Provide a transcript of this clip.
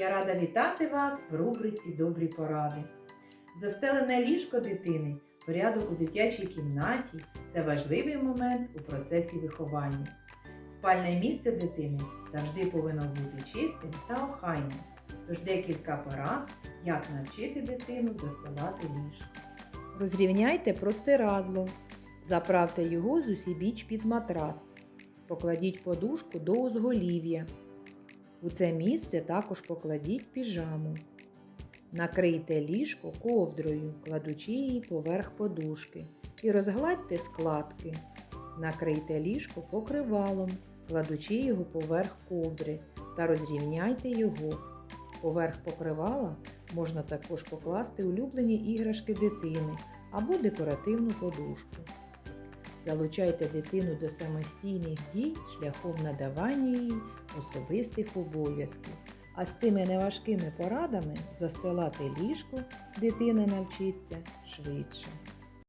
Я рада вітати вас в рубриці Добрі поради. Застелене ліжко дитини, порядок у дитячій кімнаті це важливий момент у процесі виховання. Спальне місце дитини завжди повинно бути чистим та охайним. Тож декілька порад, як навчити дитину застилати ліжко. Розрівняйте простирадло. Заправте його з усібіч під матрац. Покладіть подушку до узголів'я. У це місце також покладіть піжаму. Накрийте ліжко ковдрою, кладучи її поверх подушки. І розгладьте складки. Накрийте ліжко покривалом, кладучи його поверх ковдри та розрівняйте його. Поверх покривала можна також покласти улюблені іграшки дитини або декоративну подушку. Залучайте дитину до самостійних дій шляхом надавання їй особистих обов'язків. А з цими неважкими порадами застилати ліжко дитина навчиться швидше.